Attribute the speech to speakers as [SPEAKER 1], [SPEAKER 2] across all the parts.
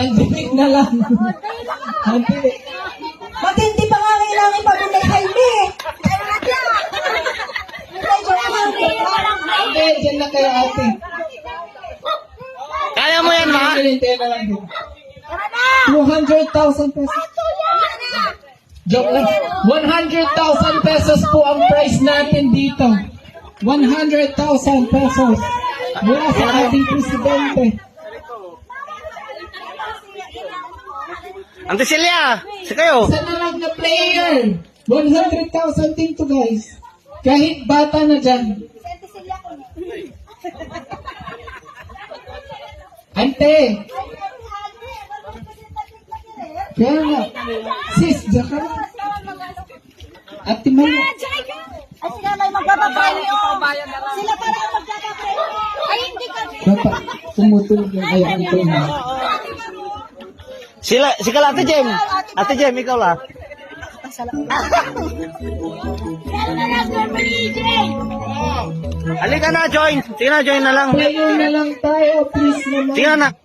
[SPEAKER 1] Pandemic na lang. Pandemic.
[SPEAKER 2] Matindi pa nga kailangan ipabili kay Jaime.
[SPEAKER 1] Okay, dyan na kayo ate.
[SPEAKER 3] Kaya mo yan, ma?
[SPEAKER 1] Hintayin na lang din. 200,000 pesos. Joke lang. 100,000 pesos po ang price natin dito. 100,000 pesos. Mula sa ating presidente.
[SPEAKER 3] Ante Celia, sa kayo.
[SPEAKER 1] Sa nalag na player. 100,000 din to guys. Kahit bata na dyan. Ante, kaya nga. Sis, dyan ka na. Ate Maya.
[SPEAKER 2] Ay, sila may magpapapremyo. Sila pala ang magpapapremyo. Ay, hindi kami.
[SPEAKER 1] Bata, tumutulog yung ay ante na.
[SPEAKER 3] Sila, si Ate Jem. Ate Jem, ikaw la. Halika na, join. Sige na, join na lang.
[SPEAKER 1] Player na lang tayo, please naman.
[SPEAKER 3] Sige na.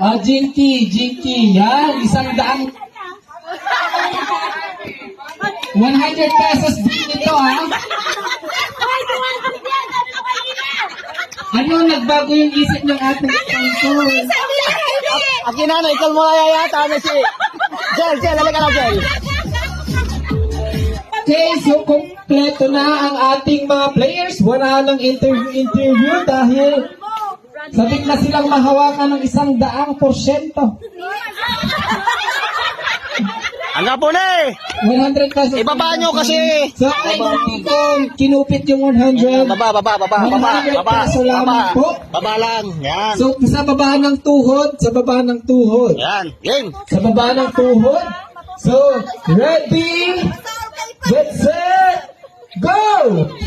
[SPEAKER 1] Ah, Jinky, Jinky, yan, isang daang 100 pesos din ito, ha? Ano, nagbago yung isip ng ating sponsor.
[SPEAKER 3] Aki na, na, ikaw mo na yayata na si... Jel, Jel, halika na, Jel.
[SPEAKER 1] Okay, so kompleto na ang ating mga players. Wala nang interview-interview dahil sabik na silang mahawakan ng isang daang porsyento.
[SPEAKER 3] Hanggang po na eh.
[SPEAKER 1] 100 pesos.
[SPEAKER 3] Ibaba nyo kasi.
[SPEAKER 1] Ay, hindi ko kinupit yung 100.
[SPEAKER 3] Baba, baba, baba, baba,
[SPEAKER 1] 100
[SPEAKER 3] baba, baba.
[SPEAKER 1] po.
[SPEAKER 3] Baba lang. Yan.
[SPEAKER 1] So, sa baba ng tuhod, sa baba ng tuhod.
[SPEAKER 3] Yan. Game.
[SPEAKER 1] Sa baba ng tuhod. So, ready, get set, go!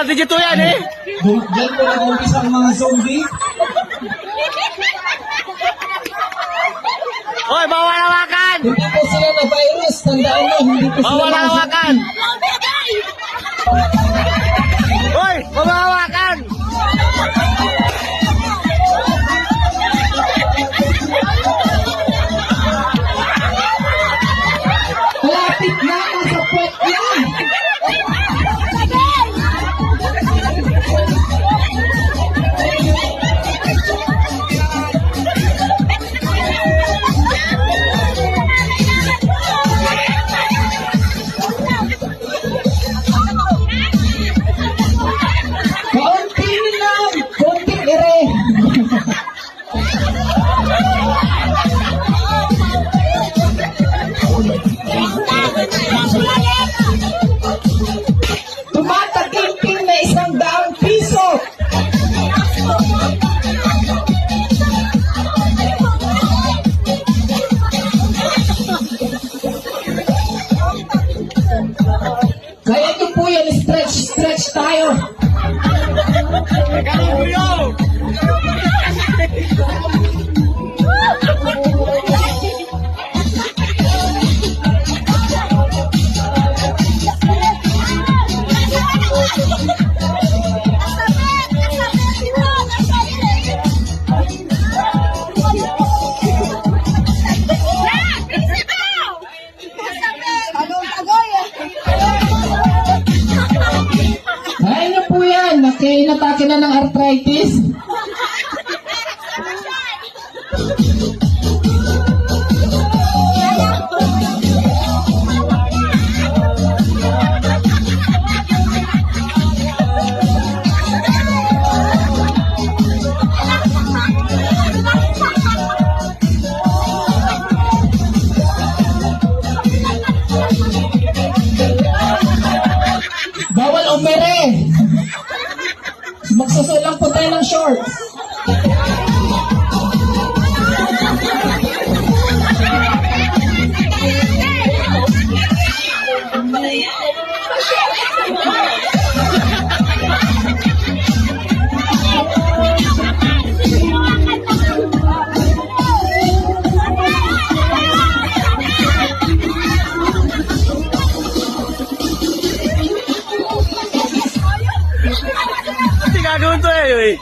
[SPEAKER 3] Mga digito yan eh.
[SPEAKER 1] Diyan ko nag-umpisa ang mga zombie.
[SPEAKER 3] Hoy, bawal hawakan.
[SPEAKER 1] Hindi po sila na virus. Tandaan mo, hindi po sila
[SPEAKER 3] Bawal hawakan.
[SPEAKER 1] Kaya ito po yan, stretch, stretch tayo.
[SPEAKER 2] Anong
[SPEAKER 1] yan, nakinatake na ng arthritis. Bawal umere. Magsusot lang po tayo ng shorts.
[SPEAKER 3] Gagawin to eh.